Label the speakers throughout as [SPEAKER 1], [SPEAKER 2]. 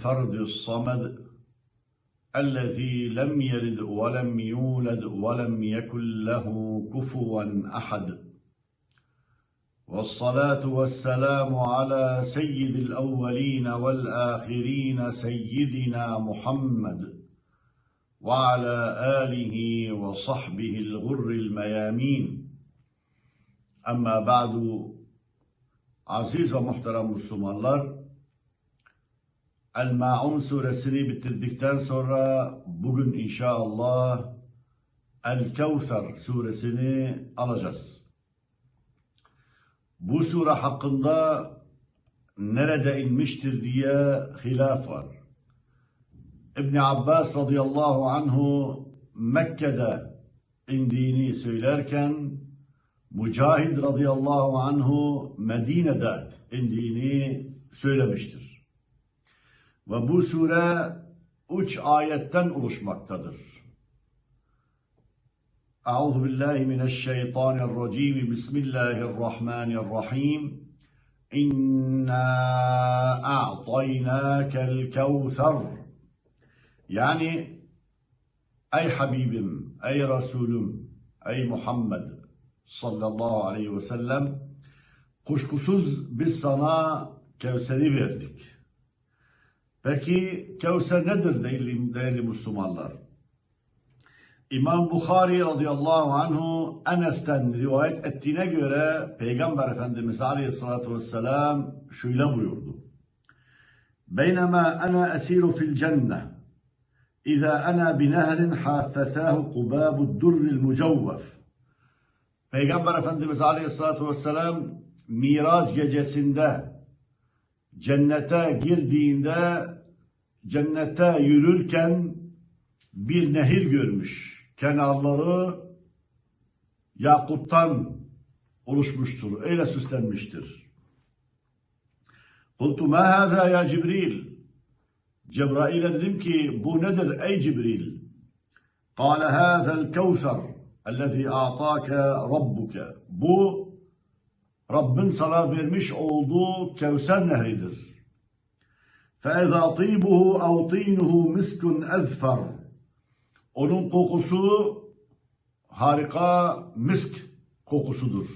[SPEAKER 1] الفرد الصمد الذي لم يلد ولم يولد ولم يكن له كفوا أحد. والصلاة والسلام على سيد الأولين والآخرين سيدنا محمد وعلى آله وصحبه الغر الميامين. Ama ba'du aziz ve muhterem El-Ma'un suresini bitirdikten sonra bugün inşallah El-Kevser suresini alacağız. Bu sure hakkında nerede inmiştir diye hilaf var. İbn Abbas radıyallahu anhu Mekke'de indiğini söylerken Mücahid radıyallahu anhu Medine'de indiğini söylemiştir. Ve bu sure üç ayetten oluşmaktadır. Euzu billahi mineşşeytanirracim. Bismillahirrahmanirrahim. İnna a'taynakel kevser. Yani ey Habibim, ey Resulüm, ey Muhammed sallallahu aleyhi ve sellem kuşkusuz biz sana Kevser'i verdik. Peki Kevser nedir değerli, değerli Müslümanlar? İmam Bukhari radıyallahu anhu Enes'ten rivayet ettiğine göre Peygamber Efendimiz aleyhissalatu vesselam şöyle buyurdu. Beynema ana esiru fil cenne İza ana bi nehrin hafetahu kubabu durril mucavvef Peygamber Efendimiz aleyhissalatu vesselam Miraç gecesinde cennete girdiğinde cennete yürürken bir nehir görmüş. Kenarları yakuttan oluşmuştur. Öyle süslenmiştir. Kultu ma haza ya Cibril. Cebrail'e dedim ki bu nedir ey Cibril? Kale hazel kevser. Ellezî a'tâke rabbuke. Bu Rabbin sana vermiş olduğu Kevser nehridir. فَاَذَا طِيبُهُ اَوْ طِينُهُ مِسْكٌ اَذْفَرٌ Onun kokusu harika misk kokusudur.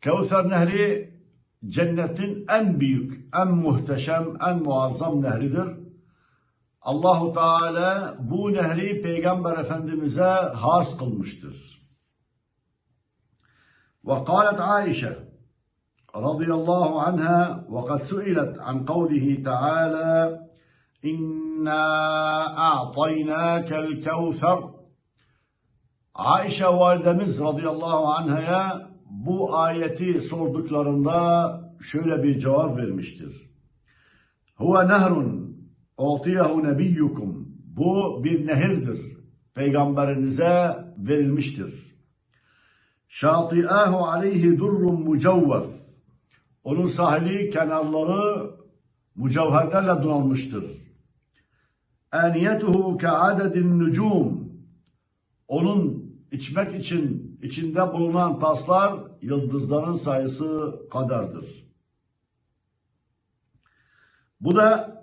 [SPEAKER 1] Kevser nehri cennetin en büyük, en muhteşem, en muazzam nehridir. Allahu Teala bu nehri Peygamber Efendimiz'e has kılmıştır. Kâlet Aişe radıyallahu anha ve kad suilet an kavlihi Teala İnna a'taynâkel kevser Aişe validemiz radıyallahu anhaya bu ayeti sorduklarında şöyle bir cevap vermiştir. Huve nehrun Utiyahu nebiyyukum. Bu bir nehirdir. Peygamberinize verilmiştir. Şati'ahu aleyhi durrun mucavvef. Onun sahili kenarları mücevherlerle donanmıştır. Aniyetuhu ka'adedin nucum. Onun içmek için içinde bulunan taslar yıldızların sayısı kadardır. Bu da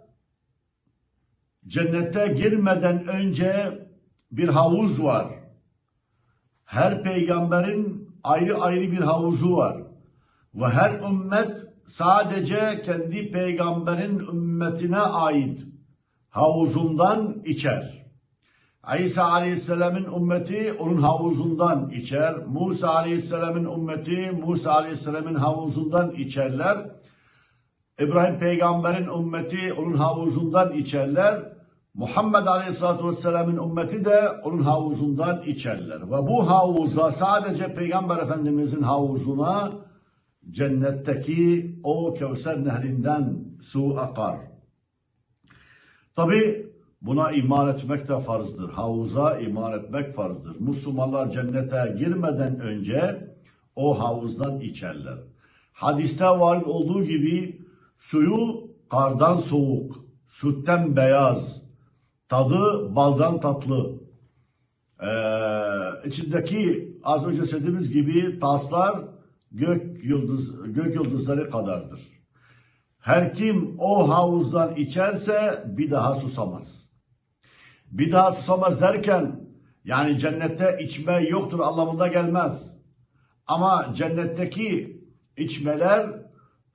[SPEAKER 1] cennete girmeden önce bir havuz var. Her peygamberin ayrı ayrı bir havuzu var. Ve her ümmet sadece kendi peygamberin ümmetine ait havuzundan içer. İsa Aleyhisselam'ın ümmeti onun havuzundan içer. Musa Aleyhisselam'ın ümmeti Musa Aleyhisselam'ın havuzundan içerler. İbrahim peygamberin ümmeti onun havuzundan içerler. Muhammed Aleyhisselatü Vesselam'ın ümmeti de onun havuzundan içerler. Ve bu havuza sadece Peygamber Efendimizin havuzuna cennetteki o Kevser nehrinden su akar. Tabi buna iman etmek de farzdır. Havuza iman etmek farzdır. Müslümanlar cennete girmeden önce o havuzdan içerler. Hadiste var olduğu gibi suyu kardan soğuk, sütten beyaz, Tadı baldan tatlı. Ee, içindeki az önce söylediğimiz gibi taslar gök yıldız gök yıldızları kadardır. Her kim o havuzdan içerse bir daha susamaz. Bir daha susamaz derken yani cennette içme yoktur anlamında gelmez. Ama cennetteki içmeler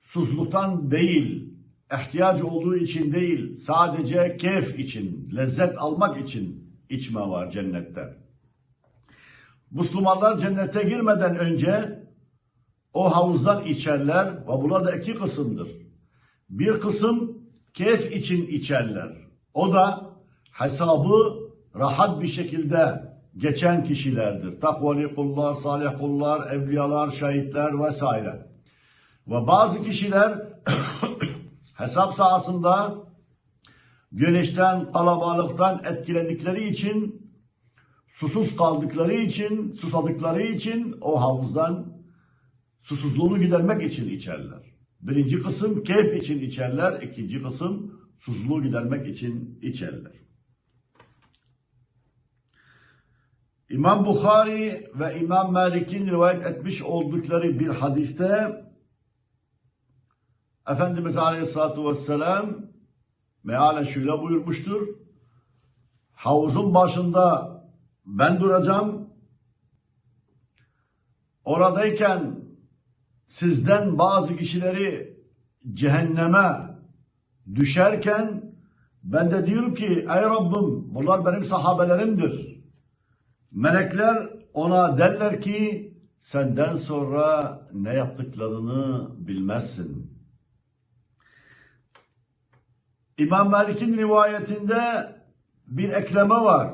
[SPEAKER 1] susuzluktan değil, ihtiyacı olduğu için değil, sadece keyif için, lezzet almak için içme var cennette. Müslümanlar cennete girmeden önce o havuzdan içerler ve bunlar da iki kısımdır. Bir kısım keyif için içerler. O da hesabı rahat bir şekilde geçen kişilerdir. Takvali kullar, salih kullar, evliyalar, şehitler vesaire. Ve bazı kişiler hesap sahasında güneşten, kalabalıktan etkilendikleri için, susuz kaldıkları için, susadıkları için o havuzdan susuzluğunu gidermek için içerler. Birinci kısım keyif için içerler, ikinci kısım susuzluğu gidermek için içerler. İmam Bukhari ve İmam Malik'in rivayet etmiş oldukları bir hadiste Efendimiz Aleyhisselatü Vesselam mealen şöyle buyurmuştur. Havuzun başında ben duracağım. Oradayken sizden bazı kişileri cehenneme düşerken ben de diyorum ki ey Rabbim bunlar benim sahabelerimdir. Melekler ona derler ki senden sonra ne yaptıklarını bilmezsin. İmam Malik'in rivayetinde bir ekleme var.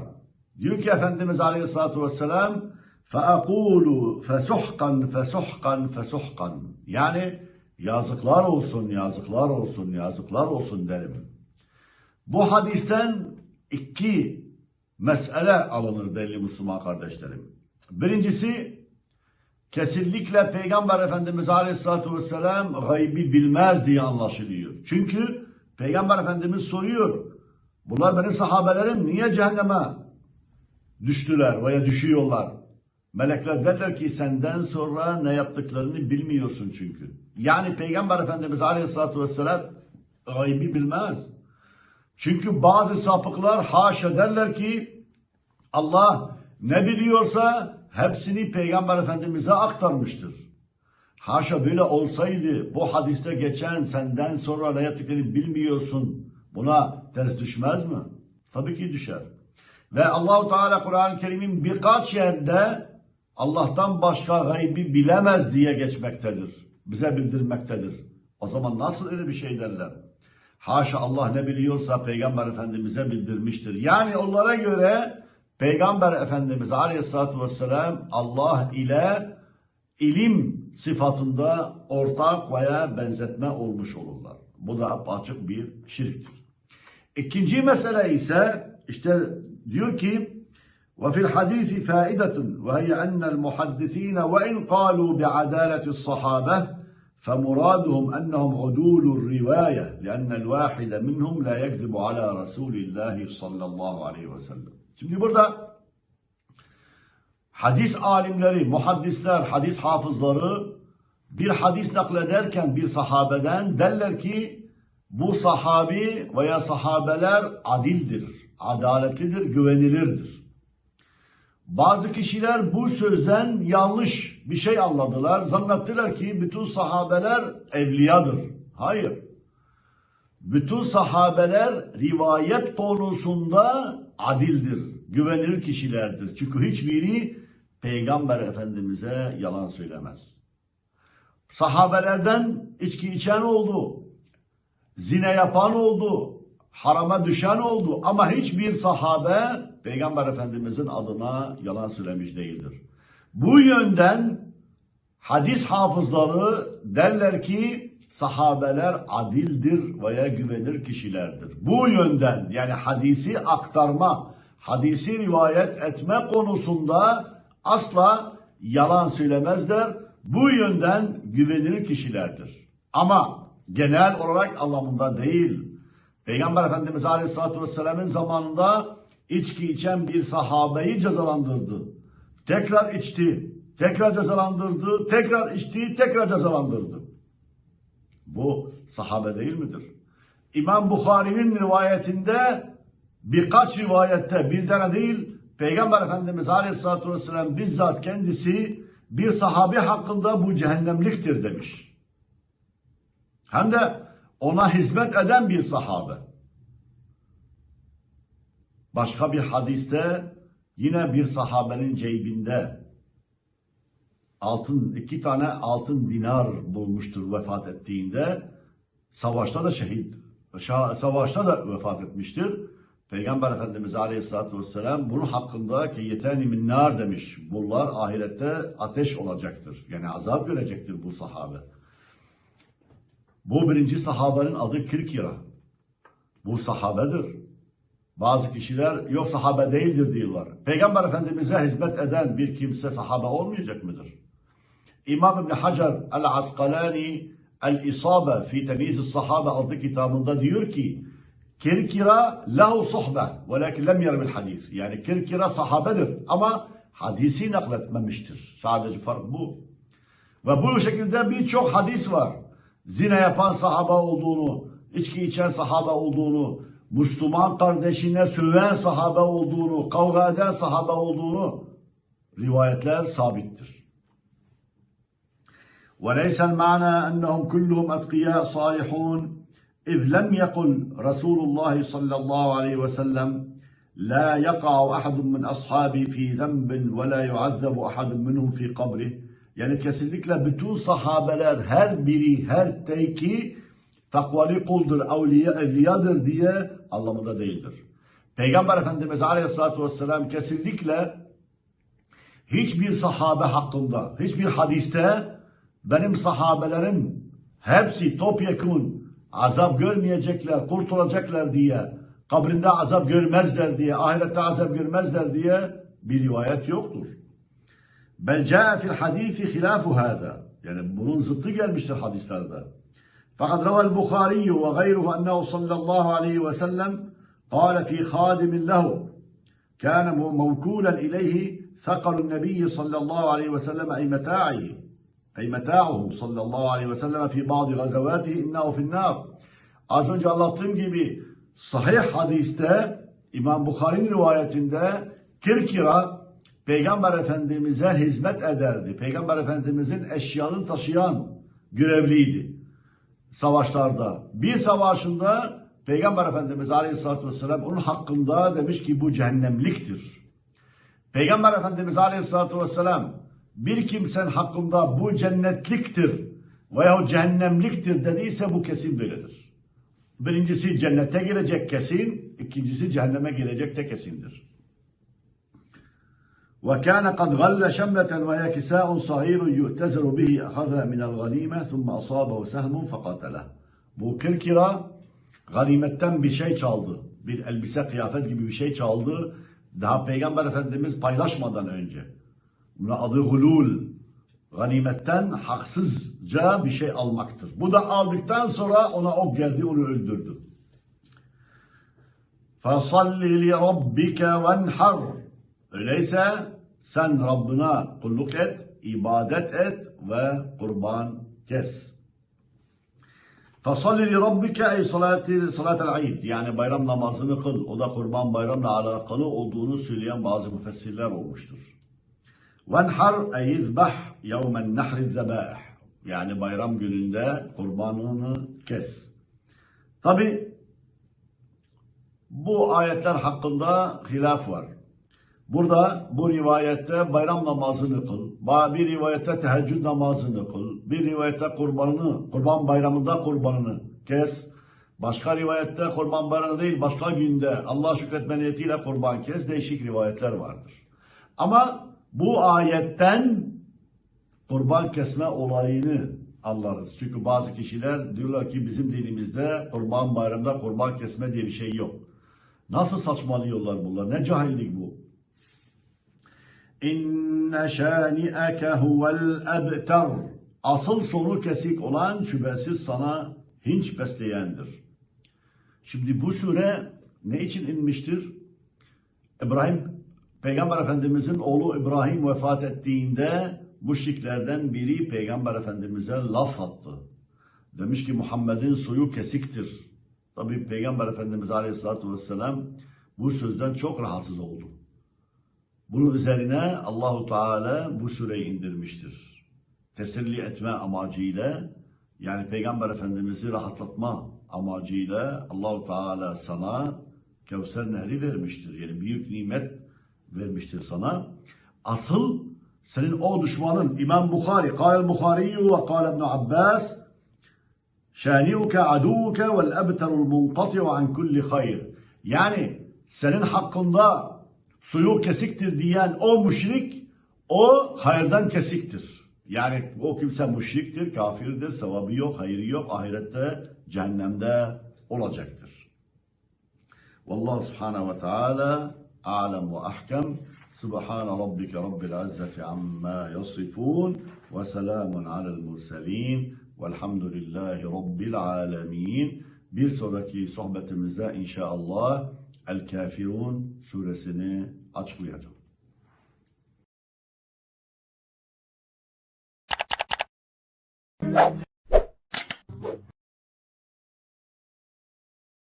[SPEAKER 1] Diyor ki Efendimiz Aleyhisselatü Vesselam فَاَقُولُ فَسُحْقًا فَسُحْقًا فَسُحْقًا Yani yazıklar olsun, yazıklar olsun, yazıklar olsun derim. Bu hadisten iki mesele alınır değerli Müslüman kardeşlerim. Birincisi kesinlikle Peygamber Efendimiz Aleyhisselatü Vesselam gaybi bilmez diye anlaşılıyor. Çünkü Peygamber Efendimiz soruyor. Bunlar benim sahabelerim niye cehenneme düştüler veya düşüyorlar? Melekler derler ki senden sonra ne yaptıklarını bilmiyorsun çünkü. Yani Peygamber Efendimiz Aleyhisselatü Vesselam gaybi bilmez. Çünkü bazı sapıklar haşa derler ki Allah ne biliyorsa hepsini Peygamber Efendimiz'e aktarmıştır. Haşa böyle olsaydı bu hadiste geçen senden sonra ne yaptıklarını bilmiyorsun. Buna ters düşmez mi? Tabii ki düşer. Ve Allahu Teala Kur'an-ı Kerim'in birkaç yerde Allah'tan başka gaybi bilemez diye geçmektedir. Bize bildirmektedir. O zaman nasıl öyle bir şey derler? Haşa Allah ne biliyorsa Peygamber Efendimiz'e bildirmiştir. Yani onlara göre Peygamber Efendimiz Aleyhisselatü Vesselam Allah ile ilim sıfatında ortak veya benzetme olmuş olurlar. Bu da açık bir şirktir. İkinci mesele ise işte diyor ki وفي الحديث فائدة وهي أن المحدثين وإن قالوا بعدالة الصحابة فمرادهم أنهم عدول الرواية لأن الواحد منهم لا يكذب على رسول الله صلى الله عليه وسلم Şimdi burada hadis alimleri, muhaddisler, hadis hafızları bir hadis naklederken bir sahabeden derler ki bu sahabi veya sahabeler adildir, adaletlidir, güvenilirdir. Bazı kişiler bu sözden yanlış bir şey anladılar. Zannettiler ki bütün sahabeler evliyadır. Hayır. Bütün sahabeler rivayet konusunda adildir, güvenilir kişilerdir. Çünkü hiçbiri Peygamber Efendimiz'e yalan söylemez. Sahabelerden içki içen oldu, zine yapan oldu, harama düşen oldu ama hiçbir sahabe Peygamber Efendimiz'in adına yalan söylemiş değildir. Bu yönden hadis hafızları derler ki sahabeler adildir veya güvenir kişilerdir. Bu yönden yani hadisi aktarma, hadisi rivayet etme konusunda asla yalan söylemezler. Bu yönden güvenilir kişilerdir. Ama genel olarak anlamında değil. Peygamber Efendimiz Aleyhisselatü Vesselam'ın zamanında içki içen bir sahabeyi cezalandırdı. Tekrar içti. tekrar cezalandırdı, tekrar içti, tekrar cezalandırdı. Bu sahabe değil midir? İmam Bukhari'nin rivayetinde birkaç rivayette bir tane değil Peygamber Efendimiz Aleyhisselatü Vesselam bizzat kendisi bir sahabe hakkında bu cehennemliktir demiş. Hem de ona hizmet eden bir sahabe. Başka bir hadiste yine bir sahabenin ceybinde altın iki tane altın dinar bulmuştur vefat ettiğinde savaşta da şehit savaşta da vefat etmiştir. Peygamber Efendimiz Aleyhisselatü Vesselam bunun hakkında ki yeteni min nar demiş. Bunlar ahirette ateş olacaktır. Yani azap görecektir bu sahabe. Bu birinci sahabenin adı Kirkira. Bu sahabedir. Bazı kişiler yok sahabe değildir diyorlar. Peygamber Efendimiz'e hizmet eden bir kimse sahabe olmayacak mıdır? İmam İbni Hacer el-Asqalani El-İsabe fi Temiz Sahabe adlı kitabında diyor ki Kirkira lahu suhbe velakin lem yerbil hadis. Yani Kirkira sahabedir ama hadisi nakletmemiştir. Sadece fark bu. Ve bu şekilde birçok hadis var. Zina yapan sahabe olduğunu, içki içen sahabe olduğunu, Müslüman kardeşine söven sahabe olduğunu, kavga eden sahabe olduğunu rivayetler sabittir. وليس المعنى أنهم كلهم أتقياء صالحون إذ لم يقل رسول الله صلى الله عليه وسلم لا يقع أحد من أصحابي في ذنب ولا يعذب أحد منهم في قبره yani kesinlikle bütün sahabeler her biri her teki takvalı kuldur, evliya, evliyadır diye anlamında değildir. Peygamber Efendimiz Aleyhisselatü Vesselam kesinlikle hiçbir sahabe hakkında, hiçbir hadiste benim sahabelerim hepsi topyekun azap görmeyecekler, kurtulacaklar diye, kabrinde azap görmezler diye, ahirette azap görmezler diye bir rivayet yoktur. Bel ca'e fil hadisi hilafu hâzâ. Yani bunun zıttı gelmiştir hadislerde. Fakat ravel Bukhari ve gayruhu ennehu sallallahu aleyhi ve sellem kâle fî khâdimin lehu kâne mevkûlen ileyhi sakalu nebiyyü sallallahu aleyhi ve sellem ey metâ'ihi Ey meta'uhu sallallahu aleyhi ve sellem fi bazı gazavati innehu finnar. Az önce anlattığım gibi sahih hadiste İmam Bukhari'nin rivayetinde Kirkira Peygamber Efendimiz'e hizmet ederdi. Peygamber Efendimiz'in eşyanın taşıyan görevliydi savaşlarda. Bir savaşında Peygamber Efendimiz Aleyhisselatü Vesselam onun hakkında demiş ki bu cehennemliktir. Peygamber Efendimiz Aleyhisselatü Vesselam bir kimsenin hakkında bu cennetliktir veya cehennemliktir dediyse bu kesin böyledir. Birincisi cennete girecek kesin, ikincisi cehenneme girecek de kesindir. وكان قد غل شملة وهي كساء صغير يؤتزر به أخذها من الغنيمة ثم أصابه سهم فقتله. Bu Kirkira ganimetten bir şey çaldı. Bir elbise, kıyafet gibi bir şey çaldı. Daha Peygamber Efendimiz paylaşmadan önce. Buna adı hulul. Ganimetten haksızca bir şey almaktır. Bu da aldıktan sonra ona ok geldi, onu öldürdü. فَصَلِّ لِرَبِّكَ وَانْحَرْ Öyleyse sen Rabbına kulluk et, ibadet et ve kurban kes. فَصَلِّ لِرَبِّكَ ey salati salatel eid yani bayram namazını kıl. O da kurban bayramla alakalı olduğunu söyleyen bazı müfessirler olmuştur. Venhar e yizbah yevmen nehri zebah. Yani bayram gününde kurbanını kes. Tabi bu ayetler hakkında hilaf var. Burada bu rivayette bayram namazını kıl, bir rivayette teheccüd namazını kıl, bir rivayette kurbanını, kurban bayramında kurbanını kes, başka rivayette kurban bayramı değil başka günde Allah şükretme niyetiyle kurban kes değişik rivayetler vardır. Ama bu ayetten kurban kesme olayını anlarız. Çünkü bazı kişiler diyorlar ki bizim dinimizde kurban bayramında kurban kesme diye bir şey yok. Nasıl saçmalıyorlar bunlar? Ne cahillik bu? İnne şani'eke huvel ebter. Asıl sonu kesik olan şüphesiz sana hinç besleyendir. Şimdi bu sure ne için inmiştir? İbrahim, Peygamber Efendimizin oğlu İbrahim vefat ettiğinde müşriklerden biri Peygamber Efendimiz'e laf attı. Demiş ki Muhammed'in suyu kesiktir. Tabi Peygamber Efendimiz Aleyhisselatü Vesselam bu sözden çok rahatsız oldu. Bunun üzerine Allahu Teala bu sureyi indirmiştir. Teselli etme amacıyla yani Peygamber Efendimiz'i rahatlatma amacıyla Allahu Teala sana Kevser Nehri vermiştir. Yani büyük nimet vermiştir sana. Asıl senin o düşmanın İmam Bukhari, Kâel Bukhari ve Kâel İbn Abbas Şani'uke aduke vel ebterul munqati'u an kulli hayr. Yani senin hakkında suyu kesiktir diyen o müşrik o hayırdan kesiktir. Yani o kimse müşriktir, kafirdir, sevabı yok, hayırı yok, ahirette cehennemde olacaktır. Vallahu subhanahu ve teala أعلم وأحكم. سبحان ربك رب العزة عما يصفون وسلام على المرسلين والحمد لله رب العالمين. bir sonraki sohbetimizde inşallah El Kafirun suresini açıklayacağım.